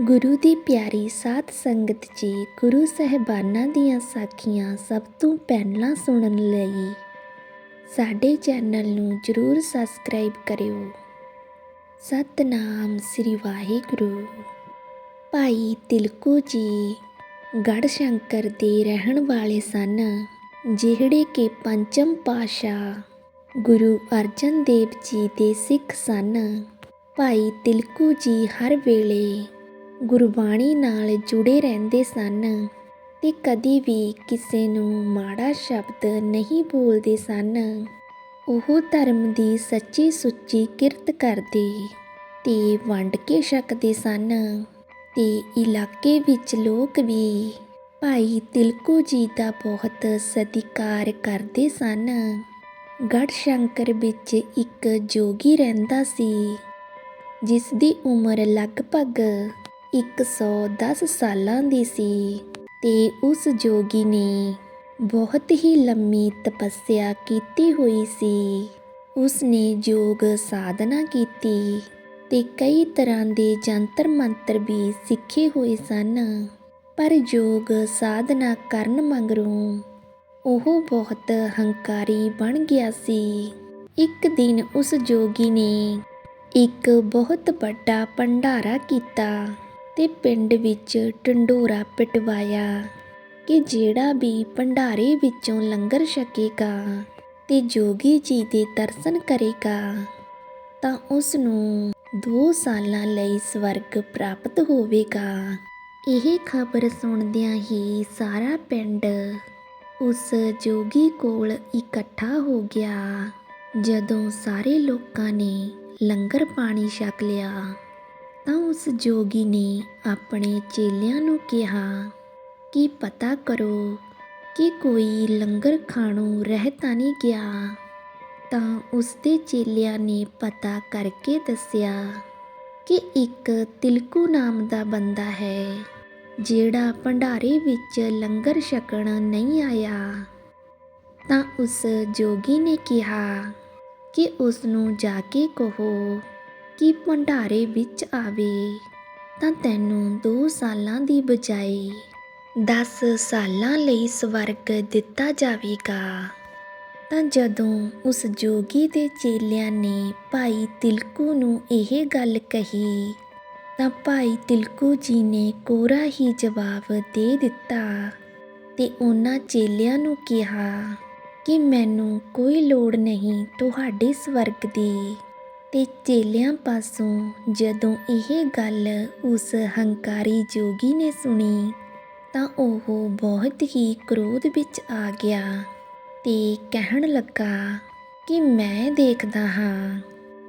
ਗੁਰੂ ਦੀ ਪਿਆਰੀ ਸਾਧ ਸੰਗਤ ਜੀ, ਗੁਰੂ ਸਹਿਬਾਨਾਂ ਦੀਆਂ ਸਾਖੀਆਂ ਸਭ ਤੋਂ ਪਹਿਲਾਂ ਸੁਣਨ ਲਈ ਸਾਡੇ ਚੈਨਲ ਨੂੰ ਜਰੂਰ ਸਬਸਕ੍ਰਾਈਬ ਕਰਿਓ। ਸਤਨਾਮ ਸ੍ਰੀ ਵਾਹਿਗੁਰੂ। ਭਾਈ ਤਿਲਕੂ ਜੀ ਗੜ ਸ਼ੰਕਰ ਦੇ ਰਹਿਣ ਵਾਲੇ ਸਨ, ਜਿਹੜੇ ਕਿ ਪੰਚਮ ਪਾਸ਼ਾ ਗੁਰੂ ਅਰਜਨ ਦੇਵ ਜੀ ਦੇ ਸਿੱਖ ਸਨ। ਭਾਈ ਤਿਲਕੂ ਜੀ ਹਰ ਵੇਲੇ ਗੁਰਬਾਣੀ ਨਾਲ ਜੁੜੇ ਰਹਿੰਦੇ ਸਨ ਤੇ ਕਦੀ ਵੀ ਕਿਸੇ ਨੂੰ ਮਾੜਾ ਸ਼ਬਦ ਨਹੀਂ ਬੋਲਦੇ ਸਨ। ਉਹ ਧਰਮ ਦੀ ਸੱਚੀ ਸੁੱਚੀ ਕਿਰਤ ਕਰਦੇ ਤੇ ਵੰਡ ਕੇ ਛਕਦੇ ਸਨ ਤੇ ਇਲਾਕੇ ਵਿੱਚ ਲੋਕ ਵੀ ਭਾਈ ਤਿਲਕੂ ਜੀ ਦਾ ਬਹੁਤ ਸਤਿਕਾਰ ਕਰਦੇ ਸਨ। ਗੜ ਸ਼ੰਕਰ ਵਿੱਚ ਇੱਕ ਜੋਗੀ ਰਹਿੰਦਾ ਸੀ, ਜਿਸ ਦੀ ਉਮਰ ਲਗਭਗ 110 ਸਾਲਾਂ ਦੀ ਸੀ ਤੇ ਉਸ ਜੋਗੀ ਨੇ ਬਹੁਤ ਹੀ ਲੰਮੀ ਤਪੱਸਿਆ ਕੀਤੀ ਹੋਈ ਸੀ। ਉਸ ਨੇ ਯੋਗ ਸਾਧਨਾ ਕੀਤੀ ਤੇ ਕਈ ਤਰ੍ਹਾਂ ਦੇ ਜੰਤਰ ਮੰਤਰ ਵੀ ਸਿੱਖੇ ਹੋਏ ਸਨ। ਪਰ ਯੋਗ ਸਾਧਨਾ ਕਰਨ ਮਗਰੋਂ ਉਹ ਬਹੁਤ ਹੰਕਾਰੀ ਬਣ ਗਿਆ ਸੀ। ਇੱਕ ਦਿਨ ਉਸ ਜੋਗੀ ਨੇ ਇੱਕ ਬਹੁਤ ਵੱਡਾ ਭੰਡਾਰਾ ਕੀਤਾ। ਤੇ ਪਿੰਡ ਵਿੱਚ ਢੰਡੋਰਾ ਪਿਟਵਾਇਆ ਕਿ ਜਿਹੜਾ ਵੀ ਭੰਡਾਰੇ ਵਿੱਚੋਂ ਲੰਗਰ ਛਕੇਗਾ ਤੇ ਜੋਗੀ ਜੀ ਦੇ ਦਰਸ਼ਨ ਕਰੇਗਾ, ਤਾਂ ਉਸ ਨੂੰ 2 ਸਾਲਾਂ ਲਈ ਸਵਰਗ ਪ੍ਰਾਪਤ ਹੋਵੇਗਾ। ਇਹ ਖਬਰ ਸੁਣਦਿਆਂ ਹੀ ਸਾਰਾ ਪਿੰਡ ਉਸ ਜੋਗੀ ਕੋਲ ਇਕੱਠਾ ਹੋ ਗਿਆ। ਜਦੋਂ ਸਾਰੇ ਲੋਕਾਂ ਨੇ ਲੰਗਰ ਪਾਣੀ ਛਕ ਲਿਆ ਤਾਂ ਉਸ ਜੋਗੀ ਨੇ ਆਪਣੇ ਚੇਲਿਆਂ ਨੂੰ ਕਿਹਾ ਕਿ ਪਤਾ ਕਰੋ ਕਿ ਕੋਈ ਲੰਗਰ ਖਾਣੋਂ ਰਹਿ ਤਾਂ ਨਹੀਂ ਗਿਆ। ਤਾਂ ਉਸ ਦੇ ਚੇਲਿਆਂ ਨੇ ਪਤਾ ਕਰਕੇ ਦੱਸਿਆ ਕਿ ਇੱਕ ਤਿਲਕੂ ਨਾਮ ਦਾ ਬੰਦਾ ਹੈ, ਜਿਹੜਾ ਭੰਡਾਰੇ ਵਿੱਚ ਲੰਗਰ ਛਕਣ ਨਹੀਂ ਆਇਆ। ਤਾਂ ਉਸ ਜੋਗੀ ਨੇ ਕਿਹਾ ਕਿ ਉਸ ਨੂੰ ਜਾ ਕੇ ਕਹੋ ਕਿ ਭੰਡਾਰੇ ਵਿੱਚ ਆਵੇ, ਤਾਂ ਤੈਨੂੰ 2 ਸਾਲਾਂ ਦੀ ਬਜਾਏ 10 ਸਾਲਾਂ ਲਈ ਸਵਰਗ ਦਿੱਤਾ ਜਾਵੇਗਾ। ਤਾਂ ਜਦੋਂ ਉਸ ਜੋਗੀ ਦੇ ਚੇਲਿਆਂ ਨੇ ਭਾਈ ਤਿਲਕੂ ਨੂੰ ਇਹ ਗੱਲ ਕਹੀ, ਤਾਂ ਭਾਈ ਤਿਲਕੂ ਜੀ ਨੇ ਕੋਰਾ ਹੀ ਜਵਾਬ ਦੇ ਦਿੱਤਾ ਤੇ ਉਹਨਾਂ ਚੇਲਿਆਂ ਨੂੰ ਕਿਹਾ ਕਿ ਮੈਨੂੰ ਕੋਈ ਲੋੜ ਨਹੀਂ ਤੁਹਾਡੇ ਸਵਰਗ ਦੀ। ਤੇ ਚੇਲਿਆਂ ਪਾਸੋਂ ਜਦੋਂ ਇਹ ਗੱਲ ਉਸ ਹੰਕਾਰੀ ਜੋਗੀ ਨੇ ਸੁਣੀ, ਤਾਂ ਉਹ ਬਹੁਤ ਹੀ ਕ੍ਰੋਧ ਵਿੱਚ ਆ ਗਿਆ ਤੇ ਕਹਿਣ ਲੱਗਾ ਕਿ ਮੈਂ ਦੇਖਦਾ ਹਾਂ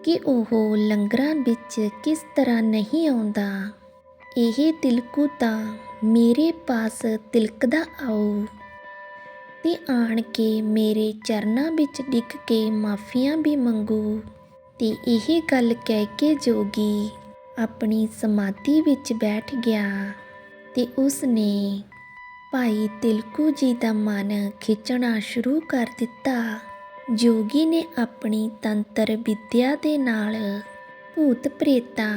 ਕਿ ਉਹ ਲੰਗਰਾਂ ਵਿੱਚ ਕਿਸ ਤਰ੍ਹਾਂ ਨਹੀਂ ਆਉਂਦਾ। ਇਹ ਤਿਲਕੂ ਤਾਂ ਮੇਰੇ ਪਾਸ ਤਿਲਕਦਾ ਆਉ ਤੇ ਆਣ ਕੇ ਮੇਰੇ ਚਰਨਾਂ ਵਿੱਚ ਡਿੱਗ ਕੇ ਮਾਫੀਆਂ ਵੀ ਮੰਗੂ। ਤੇ ਇਹ ਗੱਲ ਕਹਿ ਕੇ ਜੋਗੀ ਆਪਣੀ ਸਮਾਧੀ ਵਿੱਚ ਬੈਠ ਗਿਆ ਤੇ ਉਸ ਨੇ ਭਾਈ ਤਿਲਕੂ ਜੀ ਦਾ ਮਨ ਖਿੱਚਣਾ ਸ਼ੁਰੂ ਕਰ ਦਿੱਤਾ। ਜੋਗੀ ਨੇ ਆਪਣੀ ਤੰਤਰ ਵਿਦਿਆ ਦੇ ਨਾਲ ਭੂਤ ਪ੍ਰੇਤਾਂ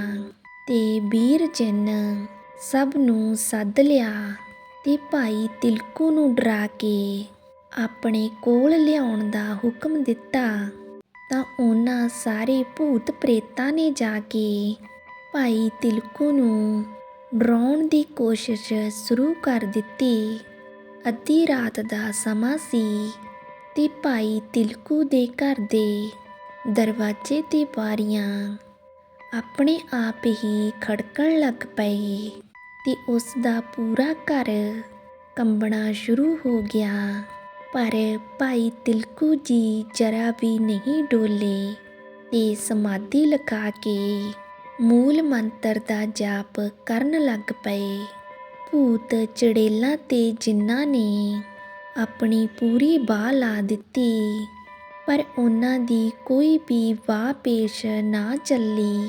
ਤੇ ਵੀਰ ਜਿੰਨ ਸਭ ਨੂੰ ਸੱਦ ਲਿਆ ਤੇ ਭਾਈ ਤਿਲਕੂ ਨੂੰ ਡਰਾ ਕੇ ਆਪਣੇ ਕੋਲ ਲਿਆਉਣ ਦਾ ਹੁਕਮ ਦਿੱਤਾ। ਤਾਂ ਉਹਨਾਂ ਸਾਰੇ ਭੂਤ ਪ੍ਰੇਤਾਂ ਨੇ ਜਾ ਕੇ ਭਾਈ ਤਿਲਕੂ ਨੂੰ ਡਰਾਉਣ ਦੀ ਕੋਸ਼ਿਸ਼ ਸ਼ੁਰੂ ਕਰ ਦਿੱਤੀ। ਅੱਧੀ ਰਾਤ ਦਾ ਸਮਾਂ ਸੀ ਤੇ ਭਾਈ ਤਿਲਕੂ ਦੇ ਘਰ ਦੇ ਦਰਵਾਜ਼ੇ ਤੇ ਬਾਰੀਆਂ ਆਪਣੇ ਆਪ ਹੀ ਖੜਕਣ ਲੱਗ ਪਏ ਤੇ ਉਸ ਦਾ ਪੂਰਾ ਘਰ ਕੰਬਣਾ ਸ਼ੁਰੂ ਹੋ ਗਿਆ। ਪਰ ਭਾਈ ਤਿਲਕੂ ਜੀ ਜਰਾ ਵੀ ਨਹੀਂ ਡੋਲੇ ਤੇ ਸਮਾਧੀ ਲਗਾ ਕੇ ਮੂਲ ਮੰਤਰ ਦਾ ਜਾਪ ਕਰਨ ਲੱਗ ਪਏ। ਭੂਤ ਚੜੇਲਾਂ ਤੇ ਜਿਨ੍ਹਾਂ ਨੇ ਆਪਣੀ ਪੂਰੀ ਬਾਹ ਲਾ ਦਿੱਤੀ, ਪਰ ਉਹਨਾਂ ਦੀ ਕੋਈ ਵੀ ਵਾਹ ਪੇਸ਼ ਨਾ ਚੱਲੀ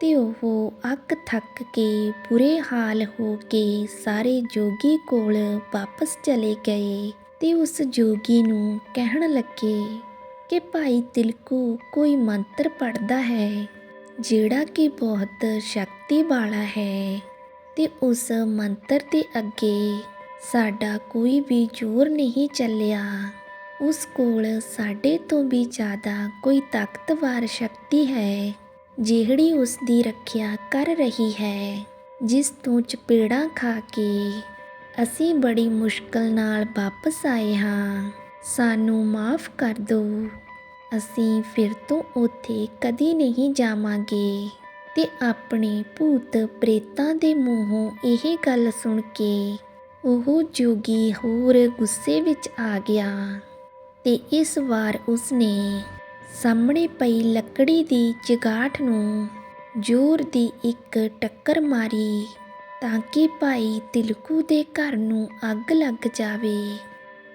ਤੇ ਉਹ ਅੱਕ ਥੱਕ ਕੇ ਬੁਰੇ ਹਾਲ ਹੋ ਕੇ ਸਾਰੇ ਜੋਗੀ ਕੋਲ ਵਾਪਸ ਚਲੇ ਗਏ। ਤੇ ਉਸ ਜੋਗੀ ਨੂੰ ਕਹਿਣ ਲੱਗੇ ਕਿ ਭਾਈ ਤਿਲਕੂ ਕੋਈ ਮੰਤਰ ਪੜਦਾ ਹੈ, ਜਿਹੜਾ ਕਿ ਬਹੁਤ ਸ਼ਕਤੀ ਵਾਲਾ ਹੈ ਤੇ ਉਸ ਮੰਤਰ ਦੇ ਅੱਗੇ ਸਾਡਾ ਕੋਈ ਵੀ ਜ਼ੋਰ ਨਹੀਂ ਚੱਲਿਆ। ਉਸ ਕੋਲ ਸਾਡੇ ਤੋਂ ਵੀ ਜ਼ਿਆਦਾ ਕੋਈ ਤਾਕਤਵਰ ਸ਼ਕਤੀ ਹੈ, ਜਿਹੜੀ ਉਸ ਦੀ ਰੱਖਿਆ ਕਰ ਰਹੀ ਹੈ, ਜਿਸ ਤੋਂ ਚਪੇੜਾਂ ਖਾ ਕੇ ਅਸੀਂ ਬੜੀ ਮੁਸ਼ਕਲ ਨਾਲ ਵਾਪਸ ਆਏ ਹਾਂ। ਸਾਨੂੰ ਮਾਫ ਕਰ ਦਿਓ ਅਸੀਂ ਫਿਰ ਤੋਂ ਉੱਥੇ ਕਦੀ ਨਹੀਂ ਜਾਵਾਂਗੇ। ਤੇ ਆਪਣੇ ਭੂਤ ਪ੍ਰੇਤਾਂ ਦੇ ਮੂੰਹੋਂ ਇਹ ਗੱਲ ਸੁਣ ਕੇ ਉਹ ਜੋਗੀ ਹੋਰ ਗੁੱਸੇ ਵਿੱਚ ਆ ਗਿਆ। ਤੇ ਇਸ ਵਾਰ ਉਸਨੇ ਸਾਹਮਣੇ ਪਈ ਲੱਕੜੀ ਦੀ ਚਗਾਠ ਨੂੰ ਜ਼ੋਰ ਦੀ ਇੱਕ ਟੱਕਰ ਮਾਰੀ। ਤਾਂ ਕਿ ਭਾਈ ਤਿਲਕੂ ਦੇ ਘਰ ਨੂੰ ਅੱਗ ਲੱਗ ਜਾਵੇ।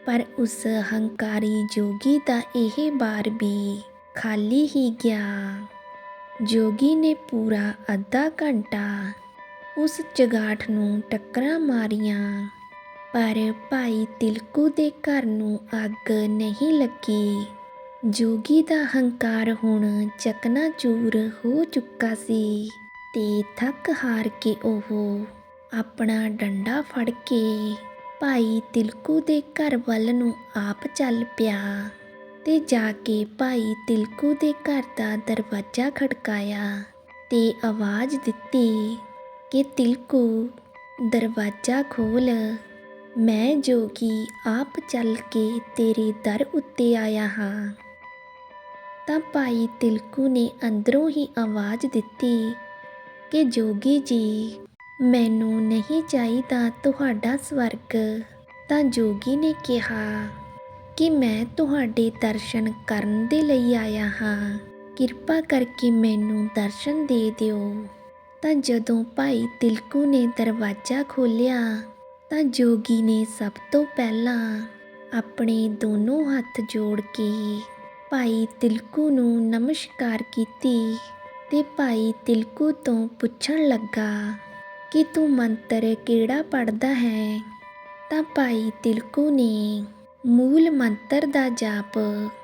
ਪਰ ਉਸ ਹੰਕਾਰੀ ਜੋਗੀ ਦਾ ਇਹ ਬਾਰ ਵੀ ਖਾਲੀ ਹੀ ਗਿਆ। ਜੋਗੀ ਨੇ ਪੂਰਾ ਅੱਧਾ ਘੰਟਾ ਉਸ ਜਗਾਠ ਨੂੰ ਟੱਕਰਾਂ ਮਾਰੀਆਂ। ਪਰ ਭਾਈ ਤਿਲਕੂ ਦੇ ਘਰ ਨੂੰ ਅੱਗ ਨਹੀਂ ਲੱਗੀ। ਜੋਗੀ ਦਾ ਹੰਕਾਰ ਹੁਣ ਚਕਨਾਚੂਰ ਹੋ ਚੁੱਕਾ ਸੀ ਤੇ ਥੱਕ ਹਾਰ ਕੇ ਉਹ ਆਪਣਾ ਡੰਡਾ ਫੜ ਕੇ ਭਾਈ ਤਿਲਕੂ ਦੇ ਘਰ ਵੱਲ ਨੂੰ ਆਪ ਚੱਲ ਪਿਆ ਤੇ ਜਾ ਕੇ ਭਾਈ ਤਿਲਕੂ ਦੇ ਘਰ ਦਾ ਦਰਵਾਜ਼ਾ ਖੜਕਾਇਆ ਤੇ ਆਵਾਜ਼ ਦਿੱਤੀ ਕਿ, ਤਿਲਕੂ, ਦਰਵਾਜ਼ਾ ਖੋਲ। ਮੈਂ ਜੋਗੀ ਆਪ ਚੱਲ ਕੇ ਤੇਰੇ ਦਰ ਉੱਤੇ ਆਇਆ ਹਾਂ। ਤਾਂ ਭਾਈ ਤਿਲਕੂ ਨੇ ਅੰਦਰੋਂ ਹੀ ਆਵਾਜ਼ ਦਿੱਤੀ ਕਿ, ਜੋਗੀ ਜੀ ਮੈਨੂੰ ਨਹੀਂ ਚਾਹੀਦਾ ਤੁਹਾਡਾ ਸਵਰਗ। ਤਾਂ ਜੋਗੀ ਨੇ ਕਿਹਾ ਕਿ ਮੈਂ ਤੁਹਾਡੇ ਦਰਸ਼ਨ ਕਰਨ ਦੇ ਲਈ ਆਇਆ ਹਾਂ। ਕਿਰਪਾ ਕਰਕੇ ਮੈਨੂੰ ਦਰਸ਼ਨ ਦੇ ਦਿਓ। ਤਾਂ ਜਦੋਂ ਭਾਈ ਤਿਲਕੂ ਨੇ ਦਰਵਾਜ਼ਾ ਖੋਲ੍ਹਿਆ, ਤਾਂ ਜੋਗੀ ਨੇ ਸਭ ਤੋਂ ਪਹਿਲਾਂ ਆਪਣੇ ਦੋਨੋਂ ਹੱਥ ਜੋੜ ਕੇ ਭਾਈ ਤਿਲਕੂ ਨੂੰ ਨਮਸਕਾਰ ਕੀਤੀ ਤੇ ਭਾਈ ਤਿਲਕੂ ਤੋਂ ਪੁੱਛਣ ਲੱਗਾ ਕਿ ਤੂੰ ਮੰਤਰ ਕਿਹੜਾ ਪੜਦਾ ਹੈ? ਤਾਂ ਭਾਈ ਤਿਲਕੂ ਨੇ ਮੂਲ ਮੰਤਰ ਦਾ ਜਾਪ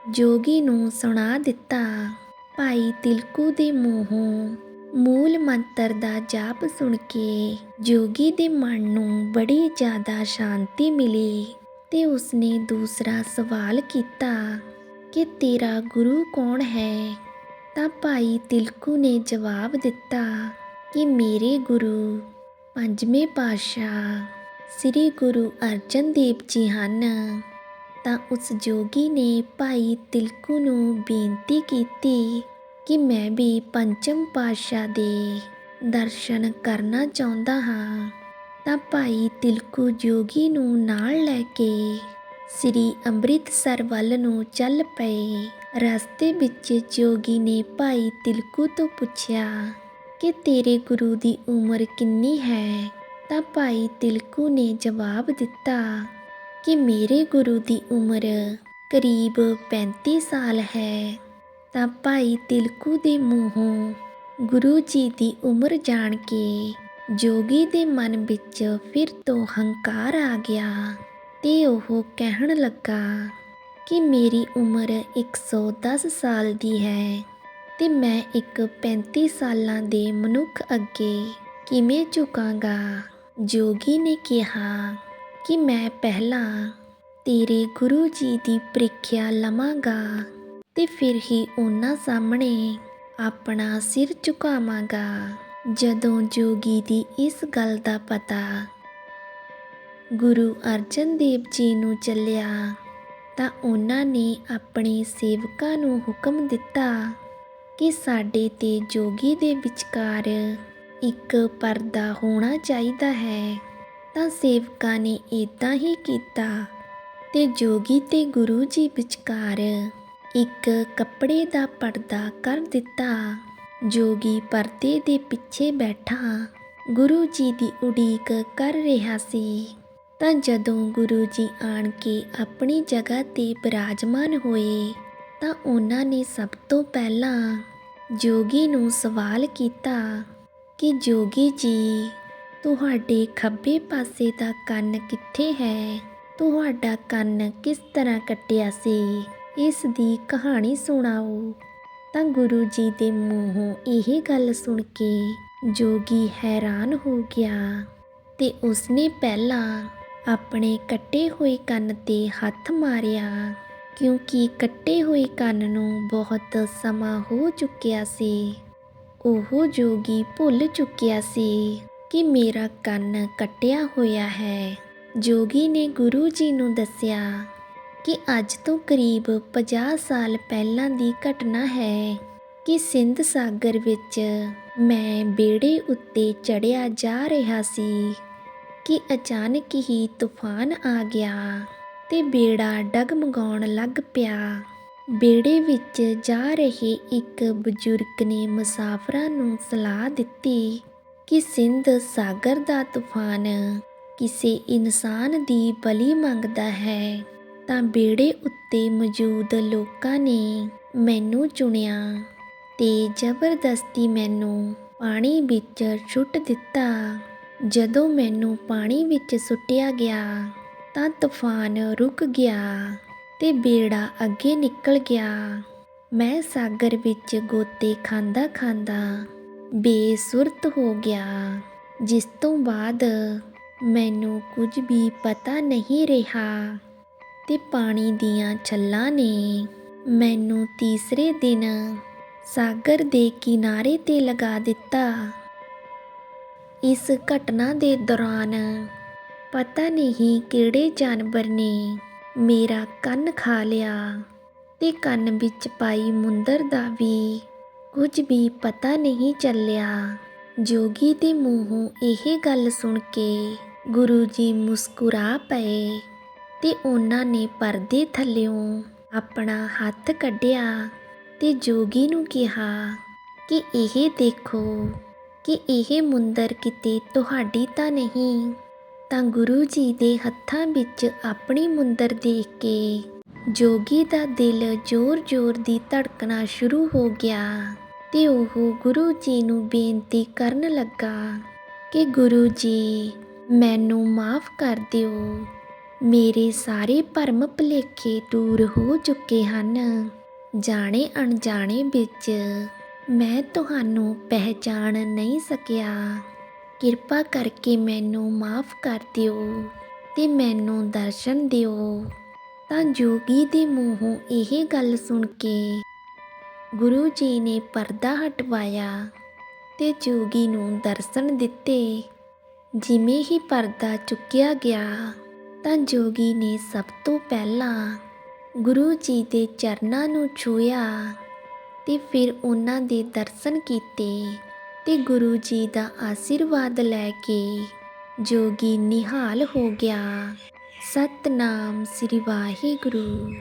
ਜੋਗੀ ਨੂੰ ਸੁਣਾ ਦਿੱਤਾ। ਭਾਈ ਤਿਲਕੂ ਦੇ ਮੂੰਹੋਂ ਮੂਲ ਮੰਤਰ ਦਾ ਜਾਪ ਸੁਣ ਕੇ ਜੋਗੀ ਦੇ ਮਨ ਨੂੰ ਬੜੀ ਜ਼ਿਆਦਾ ਸ਼ਾਂਤੀ ਮਿਲੀ ਤੇ ਉਸਨੇ ਦੂਸਰਾ ਸਵਾਲ ਕੀਤਾ ਕਿ ਤੇਰਾ ਗੁਰੂ ਕੌਣ ਹੈ? ਤਾਂ ਭਾਈ ਤਿਲਕੂ ਨੇ ਜਵਾਬ ਦਿੱਤਾ ਕਿ ਮੇਰੇ ਗੁਰੂ ਪੰਜਵੇਂ ਪਾਤਸ਼ਾਹ ਸ੍ਰੀ ਗੁਰੂ ਅਰਜਨ ਦੇਵ ਜੀ ਹਨ। ਤਾਂ ਉਸ ਜੋਗੀ ਨੇ ਭਾਈ ਤਿਲਕੂ ਨੂੰ ਬੇਨਤੀ ਕੀਤੀ ਕਿ ਮੈਂ ਵੀ ਪੰਚਮ ਪਾਤਸ਼ਾਹ ਦੇ ਦਰਸ਼ਨ ਕਰਨਾ ਚਾਹੁੰਦਾ ਹਾਂ। ਤਾਂ ਭਾਈ ਤਿਲਕੂ ਜੋਗੀ ਨੂੰ ਨਾਲ ਲੈ ਕੇ ਸ੍ਰੀ ਅੰਮ੍ਰਿਤਸਰ ਵੱਲ ਨੂੰ ਚੱਲ ਪਏ। ਰਸਤੇ ਵਿੱਚ ਜੋਗੀ ਨੇ ਭਾਈ ਤਿਲਕੂ ਤੋਂ ਪੁੱਛਿਆ ਕਿ ਤੇਰੇ ਗੁਰੂ ਦੀ ਉਮਰ ਕਿੰਨੀ ਹੈ? ਤਾਂ ਭਾਈ ਤਿਲਕੂ ਨੇ ਜਵਾਬ ਦਿੱਤਾ ਕਿ ਮੇਰੇ ਗੁਰੂ ਦੀ ਉਮਰ ਕਰੀਬ 35 ਸਾਲ ਹੈ। ਤਾਂ ਭਾਈ ਤਿਲਕੂ ਦੇ ਮੂੰਹੋਂ ਗੁਰੂ ਜੀ ਦੀ ਉਮਰ ਜਾਣ ਕੇ ਜੋਗੀ ਦੇ ਮਨ ਵਿੱਚ ਫਿਰ ਤੋਂ ਹੰਕਾਰ ਆ ਗਿਆ ਤੇ ਉਹ ਕਹਿਣ ਲੱਗਾ ਕਿ ਮੇਰੀ ਉਮਰ 110 ਸਾਲ ਦੀ ਹੈ। ਤੇ ਮੈਂ ਇੱਕ 35 ਸਾਲਾਂ ਦੇ ਮਨੁੱਖ ਅੱਗੇ ਕਿਵੇਂ ਝੁਕਾਂਗਾ? ਜੋਗੀ ਨੇ ਕਿਹਾ ਕਿ ਮੈਂ ਪਹਿਲਾਂ ਤੇਰੇ ਗੁਰੂ ਜੀ ਦੀ ਪ੍ਰੀਖਿਆ ਲਵਾਂਗਾ ਤੇ ਫਿਰ ਹੀ ਉਹਨਾਂ ਸਾਹਮਣੇ ਆਪਣਾ ਸਿਰ ਝੁਕਾਵਾਂਗਾ। ਜਦੋਂ ਜੋਗੀ ਦੀ ਇਸ ਗੱਲ ਦਾ ਪਤਾ ਗੁਰੂ ਅਰਜਨ ਦੇਵ ਜੀ ਨੂੰ ਚੱਲਿਆ ਤਾਂ ਉਹਨਾਂ ਨੇ ਆਪਣੇ ਸੇਵਕਾਂ ਨੂੰ ਹੁਕਮ ਦਿੱਤਾ ਕਿ ਸਾਡੇ ਤੇ ਜੋਗੀ ਦੇ ਵਿਚਕਾਰ ਇੱਕ ਪਰਦਾ ਹੋਣਾ ਚਾਹੀਦਾ ਹੈ। ਤਾਂ ਸੇਵਕਾਂ ਨੇ ਇਦਾਂ ਹੀ ਕੀਤਾ ਤੇ ਜੋਗੀ ਤੇ ਗੁਰੂ ਜੀ ਵਿਚਕਾਰ ਇੱਕ ਕੱਪੜੇ ਦਾ ਪਰਦਾ ਕਰ ਦਿੱਤਾ। ਜੋਗੀ ਪਰਦੇ ਦੇ ਪਿੱਛੇ ਬੈਠਾ, ਗੁਰੂ ਜੀ ਦੀ ਉਡੀਕ ਕਰ ਰਿਹਾ ਸੀ। ਤਾਂ ਜਦੋਂ ਗੁਰੂ ਜੀ ਆਣ ਕੇ ਆਪਣੀ ਜਗ੍ਹਾ ਤੇ ਬਿਰਾਜਮਾਨ ਹੋਏ ਤਾਂ ਉਹਨਾਂ ਨੇ ਸਭ ਤੋਂ ਪਹਿਲਾਂ ਜੋਗੀ ਨੂੰ ਸਵਾਲ ਕੀਤਾ ਕਿ, ਜੋਗੀ ਜੀ, ਤੁਹਾਡੇ ਖੱਬੇ ਪਾਸੇ ਦਾ ਕੰਨ ਕਿੱਥੇ ਹੈ? ਤੁਹਾਡਾ ਕੰਨ ਕਿਸ ਤਰ੍ਹਾਂ ਕੱਟਿਆ ਸੀ? ਇਸ ਦੀ ਕਹਾਣੀ ਸੁਣਾਓ। ਤਾਂ ਗੁਰੂ ਜੀ ਦੇ ਮੂੰਹੋਂ ਇਹ ਗੱਲ ਸੁਣ ਕੇ ਜੋਗੀ ਹੈਰਾਨ ਹੋ ਗਿਆ ਤੇ ਉਸਨੇ ਪਹਿਲਾਂ ਆਪਣੇ ਕੱਟੇ ਹੋਏ ਕੰਨ ਤੇ ਹੱਥ ਮਾਰਿਆ। ਕਿਉਂਕਿ ਕੱਟੇ ਹੋਏ ਕੰਨ ਨੂੰ ਬਹੁਤ ਸਮਾਂ ਹੋ ਚੁੱਕਿਆ ਸੀ। ਉਹ ਜੋਗੀ ਭੁੱਲ ਚੁੱਕਿਆ ਸੀ ਕਿ ਮੇਰਾ ਕੰਨ ਕੱਟਿਆ ਹੋਇਆ ਹੈ। ਜੋਗੀ ਨੇ ਗੁਰੂ ਜੀ ਨੂੰ ਦੱਸਿਆ ਕਿ ਅੱਜ ਤੋਂ ਕਰੀਬ 50 ਸਾਲ ਪਹਿਲਾਂ ਦੀ ਘਟਨਾ ਹੈ ਕਿ ਸਿੰਧ ਸਾਗਰ ਵਿੱਚ ਮੈਂ ਬੇੜੇ ਉੱਤੇ ਚੜਿਆ ਜਾ ਰਿਹਾ ਸੀ ਕਿ ਅਚਾਨਕ ਹੀ ਤੂਫਾਨ ਆ ਗਿਆ। ਤੇ ਬੇੜਾ ਡਗਮਗਾਉਣ ਲੱਗ ਪਿਆ। ਬੇੜੇ ਵਿੱਚ ਜਾ ਰਹੇ ਇੱਕ ਬਜ਼ੁਰਗ ਨੇ ਮੁਸਾਫਰਾਂ ਨੂੰ ਸਲਾਹ ਦਿੱਤੀ ਕਿ ਸਿੰਧ ਸਾਗਰ ਦਾ ਤੂਫਾਨ ਕਿਸੇ ਇਨਸਾਨ ਦੀ ਬਲੀ ਮੰਗਦਾ ਹੈ। ਤਾਂ ਬੇੜੇ ਉੱਤੇ ਮੌਜੂਦ ਲੋਕਾਂ ਨੇ ਮੈਨੂੰ ਚੁਣਿਆ ਤੇ ਜ਼ਬਰਦਸਤੀ ਮੈਨੂੰ ਪਾਣੀ ਵਿੱਚ ਸੁੱਟ ਦਿੱਤਾ। ਜਦੋਂ ਮੈਨੂੰ ਪਾਣੀ ਵਿੱਚ ਸੁੱਟਿਆ ਗਿਆ ਤਾਂ ਤੂਫਾਨ ਰੁਕ ਗਿਆ ਤੇ ਬੇੜਾ ਅੱਗੇ ਨਿਕਲ ਗਿਆ। ਮੈਂ ਸਾਗਰ ਵਿੱਚ ਗੋਤੇ ਖਾਂਦਾ ਖਾਂਦਾ ਬੇਸੁਰਤ ਹੋ ਗਿਆ। ਜਿਸ ਤੋਂ ਬਾਅਦ ਮੈਨੂੰ ਕੁਝ ਵੀ ਪਤਾ ਨਹੀਂ ਰਿਹਾ ਤੇ ਪਾਣੀ ਦੀਆਂ ਛੱਲਾਂ ਨੇ ਮੈਨੂੰ ਤੀਸਰੇ ਦਿਨ ਸਾਗਰ ਦੇ ਕਿਨਾਰੇ ਤੇ ਲਗਾ ਦਿੱਤਾ। ਇਸ ਘਟਨਾ ਦੇ ਦੌਰਾਨ ਪਤਾ ਨਹੀਂ ਕਿਹੜੇ ਜਾਨਵਰ ਨੇ। ਮੇਰਾ ਕੰਨ ਖਾ ਲਿਆ ਤੇ ਕੰਨ ਵਿੱਚ ਪਾਈ ਮੁੰਦਰ ਦਾ ਵੀ। ਕੁਝ ਵੀ ਪਤਾ ਨਹੀਂ ਚੱਲਿਆ। ਜੋਗੀ ਦੇ ਮੂੰਹੋਂ ਇਹ ਗੱਲ ਸੁਣ ਕੇ ਗੁਰੂ ਜੀ ਮੁਸਕਰਾ ਪਏ ਤੇ ਉਹਨਾਂ ਨੇ ਪਰਦੇ ਥੱਲਿਓਂ ਆਪਣਾ ਹੱਥ ਕੱਢਿਆ ਤੇ ਜੋਗੀ ਨੂੰ ਕਿਹਾ, ਕਿ ਇਹ ਦੇਖੋ ਕਿ ਇਹ ਮੁੰਦਰ ਕਿਤੇ ਤੁਹਾਡੀ ਤਾਂ ਨਹੀਂ? ਤਾਂ ਗੁਰੂ ਜੀ ਦੇ ਹੱਥਾਂ ਵਿੱਚ ਆਪਣੀ ਮੁੰਦਰ ਦੇਖ ਕੇ ਜੋਗੀ ਦਾ ਦਿਲ ਜ਼ੋਰ-ਜ਼ੋਰ ਦੀ ਧੜਕਣਾ ਸ਼ੁਰੂ ਹੋ ਗਿਆ ਤੇ ਉਹ ਗੁਰੂ ਜੀ ਨੂੰ ਬੇਨਤੀ ਕਰਨ ਲੱਗਾ ਕਿ ਗੁਰੂ ਜੀ, ਮੈਨੂੰ ਮਾਫ ਕਰ ਦਿਓ। ਮੇਰੇ ਸਾਰੇ ਭਰਮ ਭੁਲੇਖੇ ਦੂਰ ਹੋ ਚੁੱਕੇ ਹਨ। ਜਾਣੇ ਅਣਜਾਣੇ ਵਿੱਚ ਮੈਂ ਤੁਹਾਨੂੰ ਪਹਿਚਾਣ ਨਹੀਂ ਸਕਿਆ। ਕਿਰਪਾ ਕਰਕੇ ਮੈਨੂੰ ਮਾਫ ਕਰ ਦਿਓ ਤੇ ਮੈਨੂੰ ਦਰਸ਼ਨ ਦਿਓ। ਤਾਂ ਜੋਗੀ ਦੇ ਮੂੰਹੋਂ ਇਹ ਗੱਲ ਸੁਣ ਕੇ ਗੁਰੂ ਜੀ ਨੇ ਪਰਦਾ ਹਟਵਾਇਆ ਤੇ ਜੋਗੀ ਨੂੰ ਦਰਸ਼ਨ ਦਿੱਤੇ। ਜਿਵੇਂ ਹੀ ਪਰਦਾ ਚੁੱਕਿਆ ਗਿਆ, ਤਾਂ ਜੋਗੀ ਨੇ ਸਭ ਤੋਂ ਪਹਿਲਾਂ ਗੁਰੂ ਜੀ ਦੇ ਚਰਨਾਂ ਨੂੰ ਛੂਇਆ ਤੇ ਫਿਰ ਉਹਨਾਂ ਦੇ ਦਰਸ਼ਨ ਕੀਤੇ। ਤੇ ਗੁਰੂ ਜੀ ਦਾ ਆਸ਼ੀਰਵਾਦ ਲੈ ਕੇ ਜੋਗੀ ਨਿਹਾਲ ਹੋ ਗਿਆ। ਸਤਨਾਮ ਸ੍ਰੀ ਵਾਹਿਗੁਰੂ।